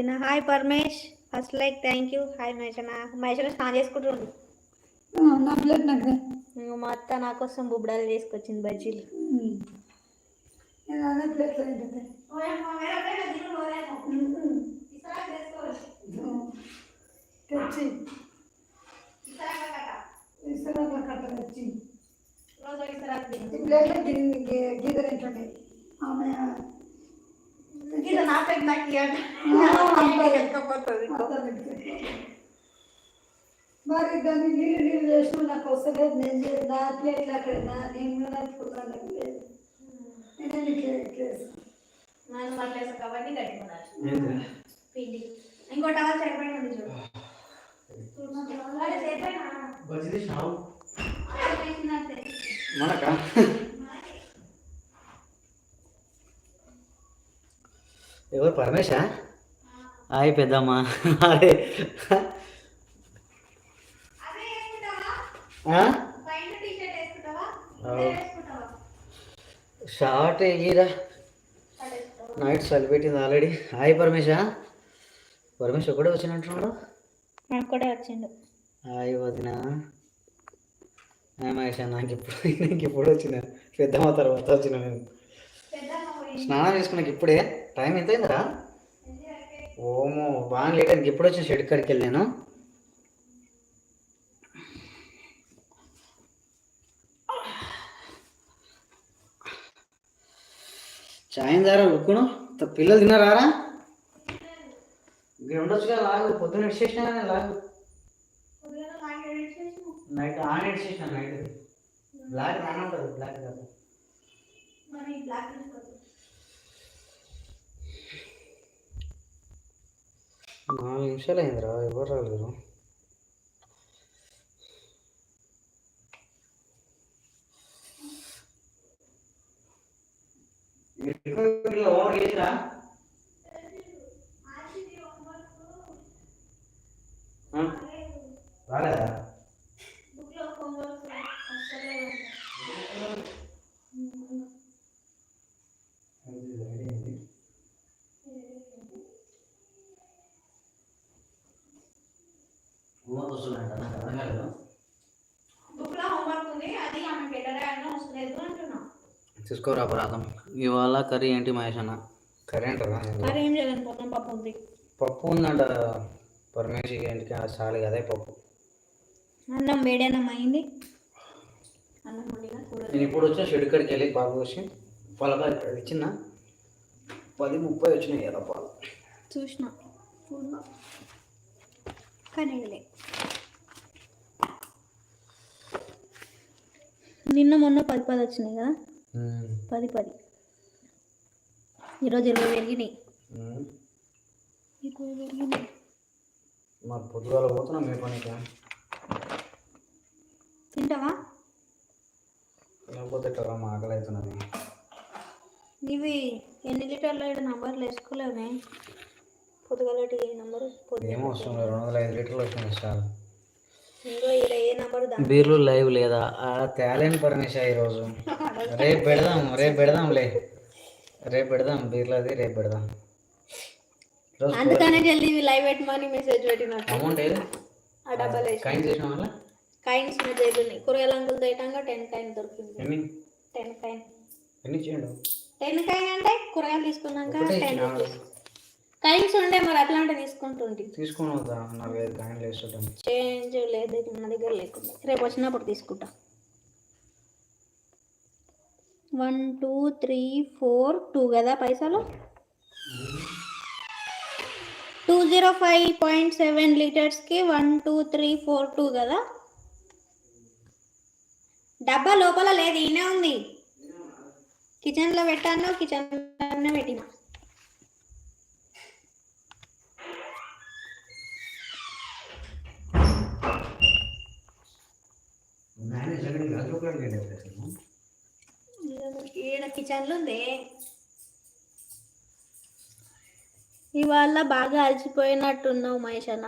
వదిన hi Paramesh first like thank you hi మహేషన మహేషన స్నానం చేసుకుంటుండు నా ప్లేట్ నాకు ఇంక మా అత్త నా కోసం బుబ్బడాలు చేసుకొచ్చింది బజ్జీలు. తెచ్చి. ఇసురాకుల కట్ట తెచ్చి. గీత తింటుండే ఆమె మరి దాన్ని నీళ్ళు నీళ్ళు చేసిన నాకు వస్తలేదు నేను చే- నా ప్లేట్లు అక్కడ నా నేను కూడా నడుపుకున్నాను నాకు లేదు నేను నీకు ఇట్లా వేస్తాను. పిండి ఇంకో టవల్ సరిపోయింది చూడు మనకా ఎవరు పరమేశా? హాయ్ పెద్దమ్మా అరే. షార్ట్ ఎగిరా నైట్ చలి పెట్టింది ఆల్రెడీ. హాయ్ పరమేశా. పరమేశ్ ఒకడే వచ్చినట్టున్నాడు? నాకు కూడా వచ్చిండు. హాయ్ వదిన. మహేష్ నాకు ఇప్పుడు నాకు ఇప్పుడు వచ్చిన. పెద్దమ్మ తర్వాత వచ్చిన నేను. స్నానం చేసుకున్నాక ఇప్పుడే టైం ఎంత అయిందిరా ఓమో బాగా లేట్ అయింది. ఎప్పుడు వచ్చిన షెడ్ కాడికి వెళ్ళాను చాయ్ దారా ఉక్కును పిల్లలు తిన్నారా ఇక్కడ ఉండొచ్చుగా లాగు. పొద్దున్న ఇడిచేసినా కానీ లాగు. నైట్ ఆన్ ఇడిచేసిన నైట్ బ్లాక్ నాన్న బ్లాక్ కాదు. నాలుగు నిమిషాలు అయిందిరా ఎవరు చేసిరా రాలేదా హోంవర్క్ వస్తుందంట నాకు అర్థం కాలేదు బుక్లో హోంవర్క్ ఉంది అది ఆమె పెట్టడానికి వస్తలేదు అంటున్నా తీసుకోరా అపరాధం ఇవాళ కర్రీ ఏంటి మహేష్ అన్న? కర్రీ అంటారా? ఏం పప్పు ఉంది. పప్పు ఉందంట పరమేశ్ ఇంటికి ఆ చాలు అదే పప్పు. అన్నం వేడేనం అయింది? అన్నం వండినా కూర నేను ఇప్పుడు వచ్చిన షెడ్ కాడికి వెళ్ళి పాలు పోసి. పొలగా ఇచ్చిన పది ముప్పై వచ్చినాయి కదా పాలు. చూసిన. కానీ నిన్న మొన్న పది పది వచ్చినాయి కదా? పది పది. ఈరోజు ఇరవై పెరిగినాయి ఇరవై పెరిగినాయి మా పొద్దుగాల పోతున్నాం మీ పనికి. తింటావా? లేకపోతే ఎట్లా మా ఆకలి అవుతున్నది ఇవి ఎన్ని లీటర్లు ఐదు నంబర్లు వేసుకోలేమే. పొద్దుగలటి ఏ నంబరు ఏమో వస్తుంది రెండు వందల ఐదు లీటర్లు వచ్చినాయి సార్ ఇంకో ఇలా ఏ నంబరు దా బీర్లు లైవ్ లేదా? ఆ తేలేని పరమేశ ఈరోజు. రేపు పెడదాం రేపు పెడదాంలే. రేపు పెడదాం బీర్లు అది రేపు పెడదాం. అందుకనే జల్దీ లైవ్ పెట్టమని మెసేజ్ పెట్టినట్టు అమౌంట్ ఏది? ఆ డబ్బాలు వేసి కైన్ చేసిన వల్ల కాయిన్స్ మెసేజ్ ఉన్నాయి. కూరగాయల అంకుల్ తేటంగా టెన్ కాయిన్ దొరికింది. ఎన్ని? టెన్ కాయిన్ ఎన్ని చేయండి టెన్ కాయిన్ అంటే కూరగాయలు తీసుకున్నాక టెన్? రూపీస్ కాయిన్స్ ఉండే మరి అట్లాంటి తీసుకుంటుంది తీసుకొని వద్దా? నాలుగైదు కాయిన్లు వేస్తుంటాం చేంజ్ లేదు నా దగ్గర లేకుండా. రేపు వచ్చినప్పుడు తీసుకుంటా. One two three four two కదా పైసలు? Two zero five point seven లీటర్స్కి one two three four two కదా? డబ్బా లోపల లేదు ఈయనే ఉంది. కిచెన్లో పెట్టాను కిచెన్లోనే పెట్టిన. ఈడ ఇవాళ బాగా అలసిపోయినట్టున్నావు మహేషన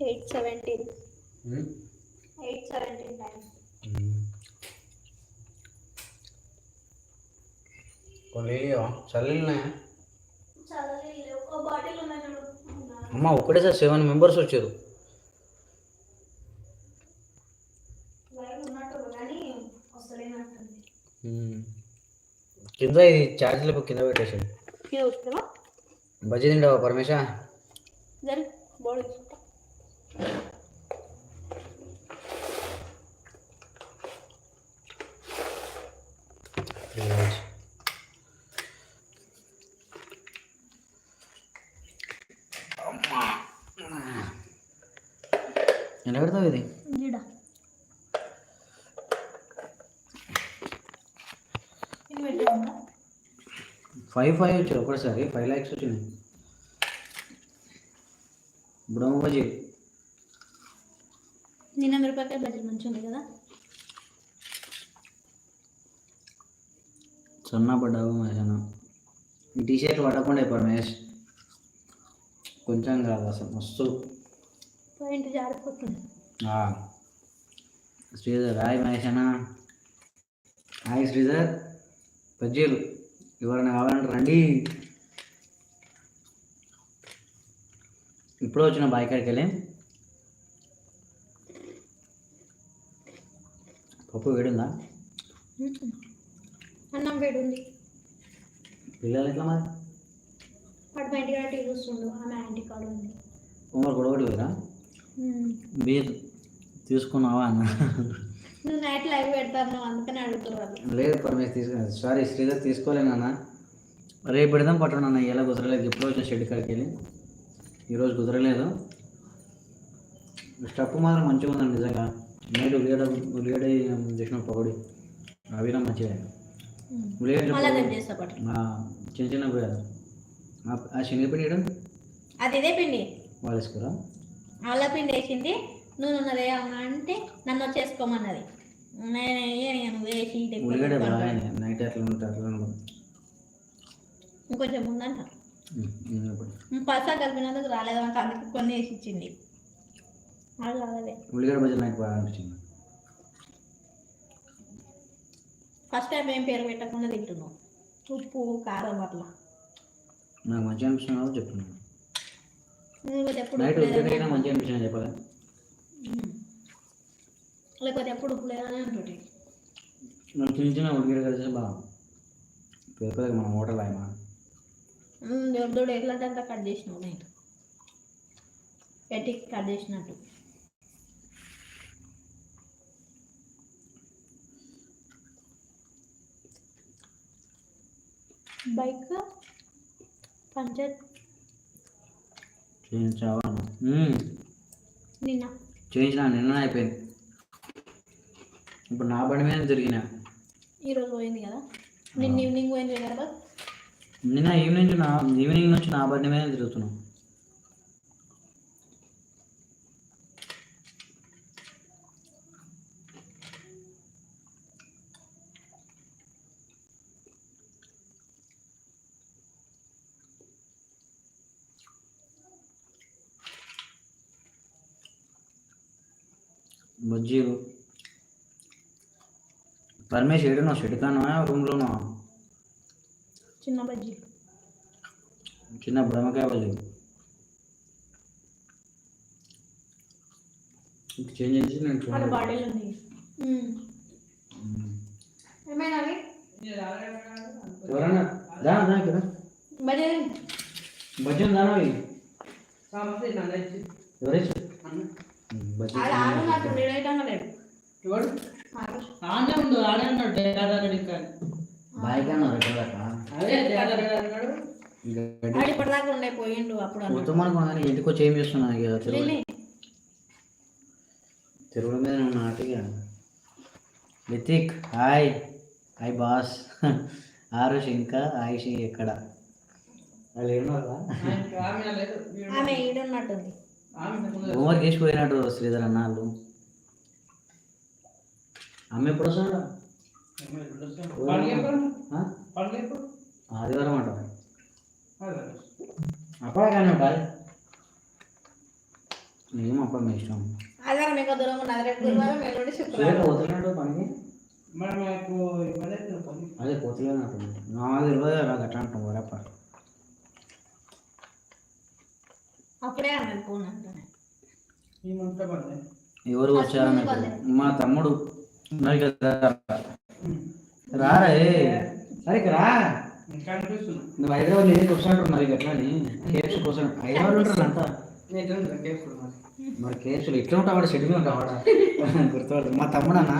eight seventeen. Eight seventeen time కొన్ని ఉన్నాయి చూడు అమ్మ ఒకటేసారి సెవెన్ మెంబర్స్ వచ్చారు. లైవ్. కింద ఇది ఛార్జీలకు కింద పెట్టేసాడు బజ్జీ తింటావా పరమేశ? బాడీ పెడతావు ఇది ఫైవ్ ఫైవ్ వచ్చారు ఒకటేసారి ఫైవ్ ల్యాక్స్ వచ్చినాయి బుడమ బజ్జీ నిన్న మిరపకాయ బజ్జీలు మంచిగా ఉంది కదా సన్న పడ్డావు మహేష్ ఈ టీ షర్ట్ పడకుండా పరమేష్ కొంచెం కాదు అసలు మస్తు పాయింట్ జారిపోతుంది. శ్రీధర్ హాయ్ మహేష్ అన్న. హాయ్ శ్రీధర్. బజ్జీలు ఎవరైనా కావాలంటే రండి. ఇప్పుడు వచ్చిన బాయ్ కాడికి వెళ్ళి. పప్పు వేడుందా? అన్నం వేడి ఉంది పిల్లలు ఎట్లా మరి? వాడు మా ఇంటికాడ టీ చూస్తుండు. ఆమె ఆంటీ కాడ ఉంది ఉమ్మడి గొడవడి పోయిరా బీర్ తీసుకున్నావా అన్న? నువ్వు నైట్ లైవ్ పెడతాను అందుకని అడుగుతున్నారు లేదు పరమేశ్ తీసుకున్నా సారీ శ్రీధర్ తీసుకోలేను అన్న రేపు పెడదాం పట్టను అన్న ఎలా కుదరలేదు. ఎప్పుడో వచ్చిన షెడ్ కాడికి వెళ్ళి. ఈరోజు కుదరలేదు. స్టప్ మాత్రం మంచిగా ఉందండి నిజంగా. నైట్ ఉల్లిగడ్డ ఉల్లిగడ్డ చేసిన పకోడీ. అవి మంచిగా ఉల్లిగడ్డ. నేను చిన్న చిన్న పోయారు ఆ శనగపిండి అది ఇదే పిండి. వాళ్ళు వేసుకోరా అల్ల పిండి వేసింది. నూనె ఉన్నది అమ్మ అంటే నన్ను చేసుకోమన్నది. నేను వేసి ఉల్లిగడ్డ నైట్ అట్లా అట్లా. ఇంకొంచెం ఉందంట. పసా కలిపినందుకు రాలేదు అంటే అందుకు కొన్ని వేసి ఇచ్చింది. అది రాలేదే. ఉల్లిగడ్డ బజ్జీలు నాకు బాగా అనిపించింది. ఫస్ట్ టైం ఏం పేరు పెట్టకుండా తింటున్నావు? ఉప్పు కారం అట్లా. నాకు అనిపించింది కాబట్టి చెప్తున్నాను. నైట్ అయినా మంచిగా అనిపించింది చెప్పాలి. లేకపోతే ఎప్పుడు ఉప్పు లేదని అంటుంటే. నాకు చిన్న చిన్న ఉల్లిగడ్డ కలిసి బాగా పెద్ద పెద్దగా మన హోటల్ దొడ్డు అంతా కట్ చేసినావు నైట్ పెట్టి కట్ చేసినట్టు. Bike puncture. చేయించావా నిన్న. చేయించిన నిన్న అయిపోయింది. ఇప్పుడు నా బండి మీద తిరిగిన ఈరోజు పోయింది కదా? నిన్న ఈవినింగ్ పోయింది కదా నిన్న ఈవినింగ్ నా ఈవినింగ్ నుంచి నా బండి మీద తిరుగుతున్నాం బజ్జీలు పరమేష్ ఏడున్నావు షెడ్ కానా రూమ్లోనా చిన్న బజ్జీ చిన్న బుడమకాయ బజ్జీ చేంజ్ చేసి నేను వాళ్ళ చూడండి. బాడీలో ఉంది ఉమ్. మ్మ్. ఏమైనా అవి ఎవరన్నా దా దా ఇక్కడ బజ్జీ బజ్జీ దానా అవి ఎవరేసి బజ్జీ ఆనే ఉండు ఆనే ఉన్నాడు ఇంకా అదే అన్నాడు. ఇప్పటిదాకా ఉండే పోయిండు అప్పుడు. మొత్తం వచ్చి ఏం చేస్తున్నా ఇక మీద ఉన్నా Lithik hi. Hi boss. Aarush ఇంకా ఆయుషి ఎక్కడ? వాళ్ళు ఏమన్నారా హోంవర్క్ చేసిపోయినట్టు శ్రీధర్ అన్న వాళ్ళు. అమ్మ ఎప్పుడు? ఆదివారం అంట అదే. అప్పుడే కానీ ఏమో అప్పుడు మీ ఇష్టం. పోతున్నాడు పనికి? అదే అంటుంది నాకు తెలియదు. అంటాం వరప్ప అప్పుడే ఫోన్ ఎవరు వచ్చారని మా తమ్ముడు. రారా సరే ఇక రా. ఇంకా అనిపిస్తుంది నువ్వు హైదరాబాద్ నేను వచ్చినట్టు మరి ఎట్లా కోసం హైదరాబాద్ ఉంటారు అంతా? మరి మరి కేఎఫ్సీలో ఎట్లా ఉంటావు వాడు? షెడ్యూల్ ఉంటావు వాడ? గుర్తుపడదు మా తమ్ముడు అన్న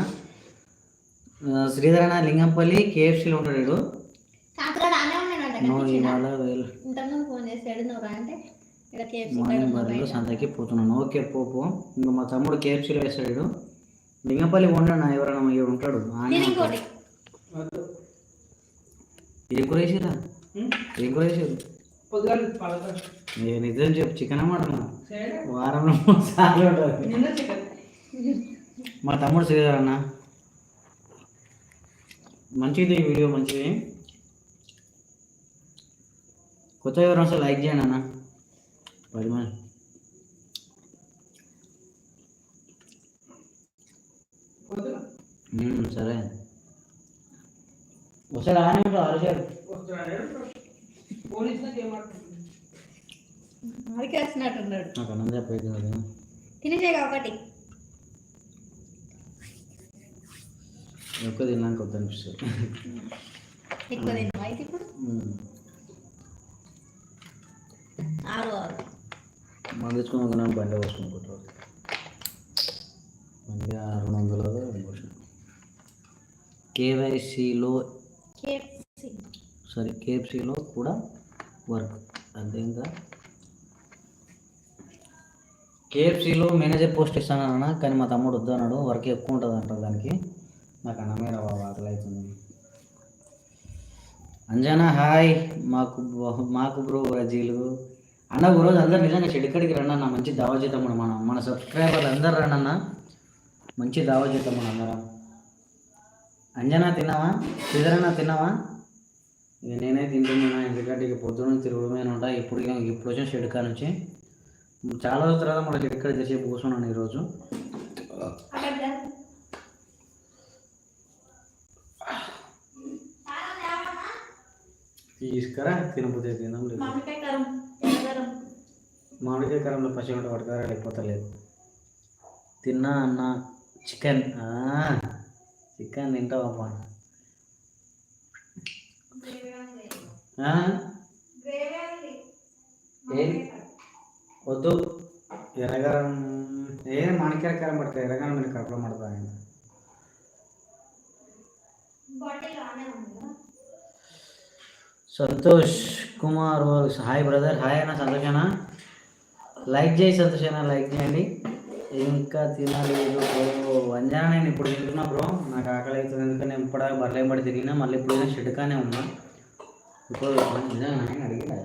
ఆ, శ్రీధర్ అన్న లింగంపల్లి కేఎఫ్సీలో ఉంటాడు మార్నింగ్ సంతకి పోతున్నాను. ఓకే పోపు ఇంకా మా తమ్ముడు కేఎఫ్సీలో వేస్తాడు లింగంపల్లి ఉండడు ఎవరైనా ఇక్కడ ఉంటాడు. ఏం కూర వేసిరా? ఏం కూర వేసారు నేను నిజం చెప్పు చికెన్ చేయడం వారంలో మూడు సార్లు ఉంటుంది నిన్న చికెన్. మా తమ్ముడు శ్రీధర్ అన్న. మంచిది ఈ వీడియో మంచిది. కొత్త అసలు లైక్ చేయండి అన్న. పది మంది పొద్దున మ్మ్, సరే. ఒకసారి ఆనే ఉంటావు అడిగి వచ్చినట్టున్నాడు నాకు అన్నం చెప్పేది కదా. తినేసేగా ఒకటి. ఎక్కువ తిన్నాక వద్దు అనిపిస్తుంది. ఎక్కువ తిన్నావు అయితే ఇప్పుడు. ఆరు ఆరు. బండి పోసుకుంటారు బండి రెండు వందలు కేవైసీలో సారీ కేఎఫ్సీలో కూడా వర్క్. అంతేంగా కేఎఫ్సీలో మేనేజర్ పోస్ట్ ఇస్తానన్నా కానీ మా తమ్ముడు వద్దన్నాడు వర్క్ ఎక్కువ ఉంటుంది అంటారు దానికి. నాకు అన్నమే బాబు అవుతుంది. అంజనా హాయ్. మాకు మాకు బ్రో రజీలు అన్న ఒక రోజు అందరు నిజంగా చెడికడికి రండి అన్న. మంచి దావా చేద్దాం మన మన సబ్స్క్రైబర్లు అందరు రండి అన్న. మంచి దావా చేద్దాం మన అందరం. అంజనా తిన్నావా? శ్రీధరన్న తిన్నావా? ఇక నేనే తింటున్నా ఎందుకంటే ఇక పొద్దున్న తిరుగుడమే ఉంటా. ఇప్పుడు ఇప్పుడు వచ్చిన షెడ్కా నుంచి. చాలా రోజుల తర్వాత మన షెడ్కా చేసి కూర్చున్నాను ఈరోజు. తీసుకురా తినబుద్ధి తిందాం లేదు మామిడికాయ కారంలో పచ్చి ఉంటే పడతారా లేకపోతే లేదు. తిన్నా అన్న చికెన్. చికెన్ తింటావా ఆ? ఏం? వద్దు. ఎర్రగరం. ఏ మామిడికాయ కారం పడతాయి. ఎర్రగరం నేను కడుపులో పడతా బాటిల్ ఆనే ఉందా? Santosh Kumar hi brother. Hi అన్న సంతోష్ అన్న. లైక్ చేయి సంతోష్ అన్న లైక్ చేయండి. ఇంకా తినలేదు బ్రో నేను ఇప్పుడు తింటున్నా బ్రో. నాకు ఆకలి అవుతుంది ఎందుకంటే నేను ఇప్పుడు బర్రెం పడి తిరిగినా మళ్ళీ ఇప్పుడు షెడ్కానే ఉన్నా. ఇప్పుడు నిజంగా అడిగినా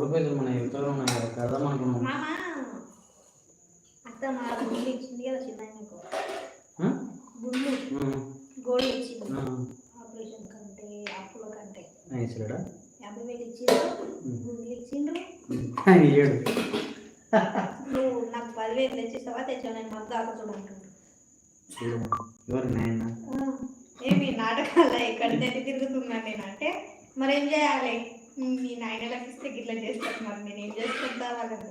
రూపాయలు మన యువతలో ఉన్నాయి కదా కదా? గుండు. గోల్డ్ ఇచ్చింది. ఆపరేషన్ కంటే అప్పుల కంటే? యాభై వేలు ఇచ్చిండ్రు గుండు ఇచ్చిండ్రు ఇయ్యడు నువ్వు నాకు పదివేలు తెచ్చిస్తావా తెచ్చావు నేను మందు ఆకుతుడు అంటుండ్రు ఎవరు నాయన? ఏమి నాటకాల ఎక్కడ నేను తిరుగుతున్నాను నేను అంటే మరి ఏం చేయాలి? మీ నాయనలకు ఇస్తే గిట్లా చేస్తాను మరి నేను ఏం చేసుకుంటా వాళ్ళకి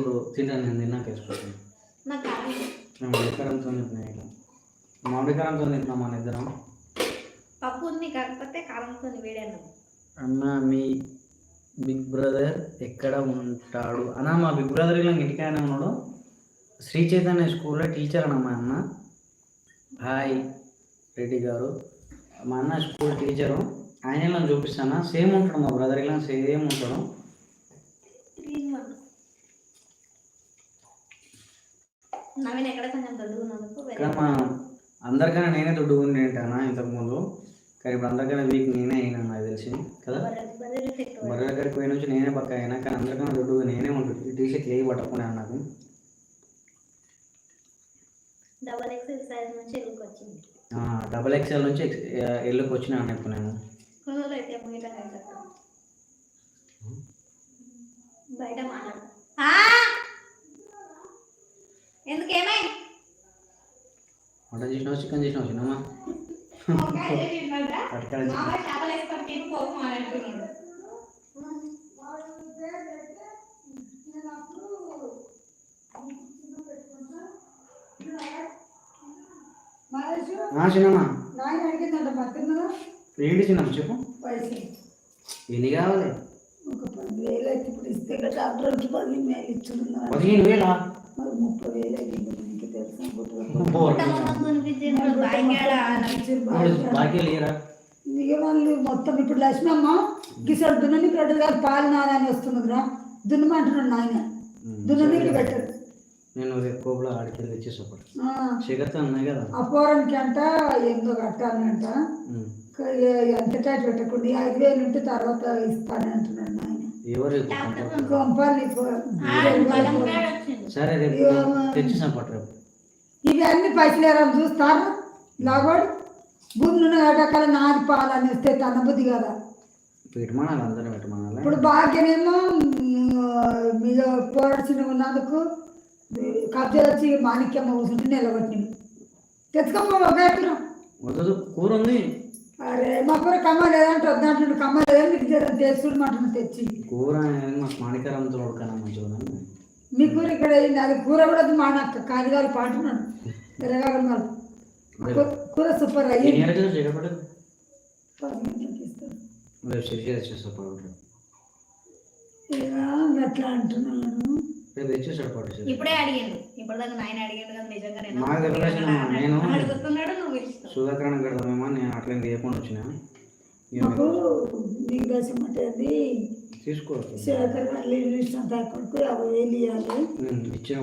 బ్రో తిన్నాను నేను తిన్నాక నాకు కావాలి. మేము మామిడికారంతో తింటున్నాం ఇట్లా. మామిడికారంతో తింటున్నాం మన ఇద్దరం. పప్పు ఉంది కాకపోతే కారంతో వేడాను అన్న మీ బిగ్ బ్రదర్ ఎక్కడ ఉంటాడు? అన్న మా బిగ్ బ్రదర్ ఇలా ఇంటికాయన ఉన్నాడు. శ్రీ చైతన్య స్కూల్లో టీచర్ అన్న మా అన్న. హాయ్ రెడ్డి గారు. మా అన్న స్కూల్ టీచరు. ఆయన ఇలా చూపిస్తాను? సేమ్ ఉంటాడు మా బ్రదర్ ఇలా సేమ్ ఉంటాడు. నవీన్ ఎక్కడ కొంచెం దొడ్డుకున్నందుకు కానీ మా అందరికన్నా నేనే దొడ్డుగా ఉండేంటానా ఇంతకుముందు. కానీ ఇప్పుడు అందరికన్నా వీక్ నేనే అయినా నాకు తెలిసి. కదా? బర్రె దగ్గరికి పోయిన నుంచి నేనే పక్క అయినా కానీ అందరికన్నా దొడ్డుగా నేనే ఉంటుంది ఈ టీషర్ట్ ఏ పట్టకుండా నాకు డబల్ ఎక్స్ఎల్ నుంచి ఎల్లుకి వచ్చినా ఇప్పుడు నేను. బయట మాట్లాడు. ఎందుకేమై వంట చేసినావు చికెన్ చేసినావు చిన్నమ్మా? చిన్నమ్మా. ఏంటి చిన్నమ్మ చెప్పు. ఎన్ని కావాలి? ఒక పదివేలు అయితే ఇప్పుడు ఇస్తే పదిహేను వేలు ఇచ్చుకున్నా పదిహేను వేలా? మరి ముప్పై వేలు నీకు తెలుసా ఇక వాళ్ళు మొత్తం ఇప్పుడు లక్ష్మమ్మ గిసడు దున్నని రెండు గారు పాలు నాని వస్తున్నదిరా దున్నమంటున్నాడు నాయన. దున్ననికి పెట్టరు నేను కోపులో ఆడికి వెళ్ళి తెచ్చేసప్పుడు శేఖర్తో కదా? ఆ పోరానికి అంట ఎంతో కట్టాలంట. ఎంత టైట్ పెట్టకుండా ఐదు వేలు ఉంటే తర్వాత ఇస్తానని అంటున్నాడు నాయన. ఎవరు కొంపాలి సరే రేపు తెచ్చేసాం పట్టు రేపు. ఇవి అన్ని పైసలు చూస్తారు? లాగోడు. భూమి నుండి కట్టకాల నాది పాలు అని వస్తే తన బుద్ధి కదా. పెట్టమనాలి అందరూ పెట్టమనాలి. ఇప్పుడు భాగ్యనేమో మీద పోరాడుచిన ఉన్నందుకు కబ్జా వచ్చి మాణిక్యమ్మ కూర్చుంటే నిలబట్టింది. తెచ్చుకోమ్మ ఒక ఎకరం వద్దు కూర ఉంది అరే మా కూర కమ్మ లేదంటే వద్దంటుండు కమ్మ లేదని మీకు తెచ్చుకుంటూ తెచ్చి. కూర మాకు ఉడకనా మంచిగా. మీ కూర ఇక్కడ అది కూర కూడా మా నాకు కాలిగాలు పాటున్నాడు తిరగాలి కూర సూపర్ అయ్యింది అట్లా అంటున్నాను ఇప్పుడే అడిగిండు ఇప్పటిదాకా నాయన అడిగాడు కదా నిజంగా నేను అడుగుతున్నాడు నువ్వు సుధాకరణ అట్లా చేయకుండా వచ్చిన నీకు ఉంటుంది తీసుకో వాళ్ళు ఇల్లు ఇచ్చిన తక్కువకు యాభై వేలు ఇవ్వాలి ఇచ్చిన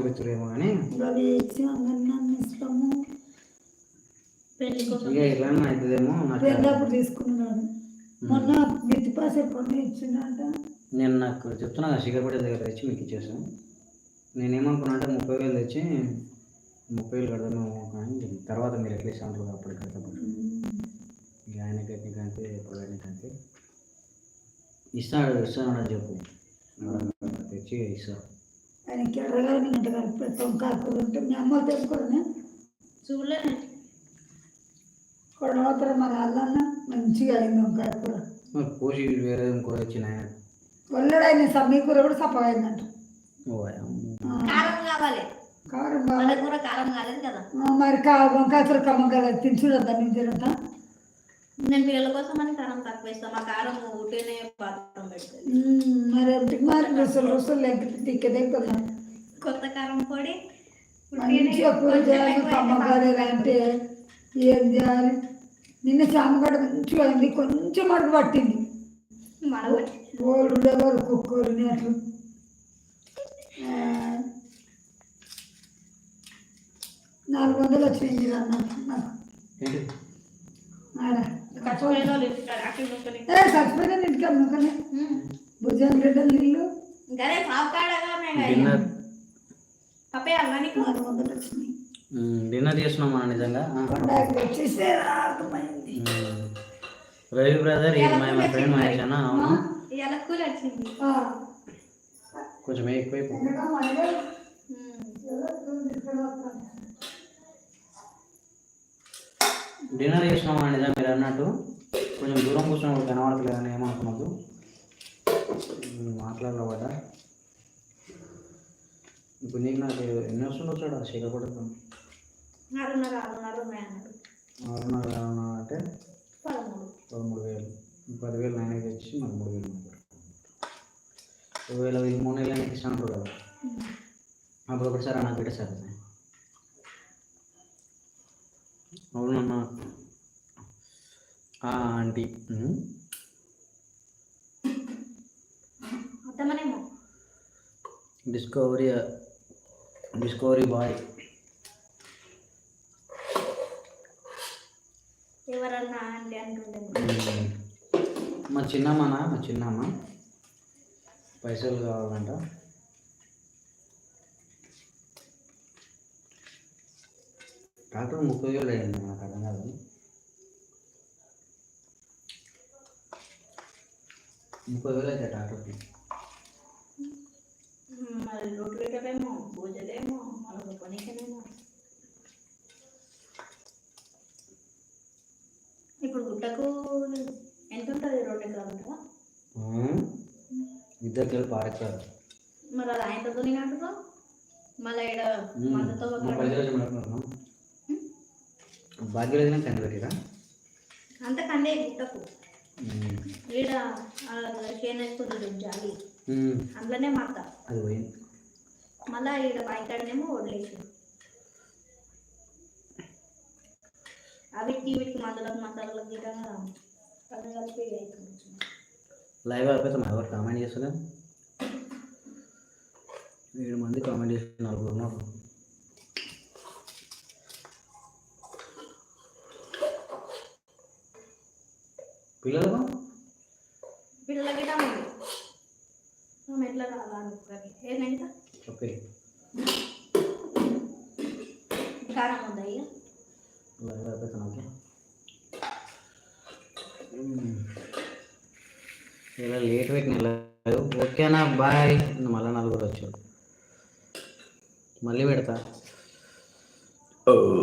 కానీ అవి ఇచ్చి అందరినీ ఇస్తాము పెళ్ళి కోసం. మొన్న మిత్తి పాస ఇచ్చిందంట. నేను నాకు చెప్తున్నా కదా శిఖర్పేట దగ్గర తెచ్చి మీకు ఇచ్చేసాను నేనేమనుకున్నా అంటే ముప్పై వేలు తెచ్చి ముప్పై వేలు కడదాము కానీ తర్వాత మీరు ఎట్లా ఇస్తా అంటారు అప్పుడు కడతాము ఇక ఆయనకైతే కంటే ఎప్పుడు ఆయనకంటే ఇస్తాడు ఇస్తాడు అని చెప్పు. తెచ్చి ఆయనకి తొంకాకు ఉంటే మీ అమ్మ చూడలేదు కొడవతర మన అల్లన్న మంచిగా అయింది వంకాయ కూర మరి కోసి వేరే కూర తెచ్చిన కొల్లడైన సమ్మీ కూర కూడా సప్పగా అయిందంట ఓ అమ్మ. కారం కావాలి. కారం బాగా కూర కారం కాలేదు కదా. మరి కా వంకాయ కూర కమ్మ కదా తినచుడద్దా నేను తినద్దా నేను పిల్లల కోసం అని కారం తక్కువ ఇస్తాను మా కారం ఊటేనే పాత్రం పెడుతుంది మ్మ్, మరి మరి రుసులు రుసులు లెక్క తిక్కదెక్కున్నా కొత్త కారం పొడి మంచిగా కూర చేయాలి కమ్మగారు అంటే ఏం చేయాలి? నిన్న చామగడ్డ మంచిగా అయింది కొంచెం అడుగు పట్టింది. కుక్కూరుని అట్లు ఆ, నాలుగు వందలు వచ్చింది చచ్చిపోయినా ఇంటికి అమ్ముకనే భుజం గడ్డ నీళ్ళు నాలుగు వందలు వచ్చినాయి. డిన్నర్ చేస్తున్నాం మనం నిజంగా. రవి బ్రదర్ ఇది మా మా ఫ్రెండ్ మహేష్ అన్న అవును. ఇవాళ కూలి వచ్చింది. ఆ, కొంచెం ఎక్కువైపు. డిన్నర్ చేసినాం అని నిజంగా మీరు అన్నట్టు? కొంచెం దూరం కూర్చున్నప్పుడు కనబడతలేదు అని ఏమనుకున్నది మాట్లాడబడ్డా ఇప్పుడు నీకు నాకు ఎన్ని వస్తుందో చూడ శీలపడుతు ఆరున్నర ఆరున్నర ఉన్నాయి అన్నాడు ఆరున్నర ఆరున్నర అంటే పదమూడు. పదమూడు వేలు. పదివేలు నాయనకి తెచ్చి మరి మూడు వేలు ఒకవేళ ఇది మూడు నెలలు ఆయనకి ఇస్తాను కదా. అప్పుడు ఒకటిసారి నాకు పెట్టేసారు అవునన్నా ఆ, ఆంటీ. Discovery discovery bye. ఎవరన్నా అంటే అంటుండే. మా చిన్నమ్మనా? మా చిన్నమ్మ. పైసలు కావాలంట. డాక్టర్ ముప్పై వేలు అయ్యింది నాకు అర్థం కాదు. ముప్పై వేలు అయితే ట్రాక్టర్కి మరి రోడ్లు పెట్టవేమో పూజలేమో మనకు పనికేనేమో ఇప్పుడు గుట్టకు ఎంత ఉంటుంది రెండు ఎకరాలు ఉంటుందా వెళ్ళి పారెక్కారు మరి అది ఆయనతో దున్నినట్టుగా మళ్ళీ ఇక్కడ మనతో భాగ్యరాజు భాగ్యరాజునే కంది పెట్టిరా? అంత కండే గుట్టకు ఈడ చేను వేసుకుంటుంది జాలి. అందులోనే మాత అది పోయింది. మళ్ళీ ఈడ బయటనేమో వదిలేసి అవిటికి వీటికి మందులకు మసాలాలకు గిటంగా అది కలిపి లైవ్ అయిపోతే ఎవరు కామెంట్ చేస్తున్నా ఏడు మంది కామెంట్ చేస్తున్నారు నలుగురు ఉన్నారు. పిల్లలకు? పిల్లల గిట ఉంది ఆమె ఎట్లా రావాలి ఏంటంటే ఓకే కారం ఉందా ఇక ఓకే ఇలా లేట్ పెట్టిన ఓకేనా బాయ్. మళ్ళీ నలుగురు వచ్చారు. మళ్ళీ పెడతా.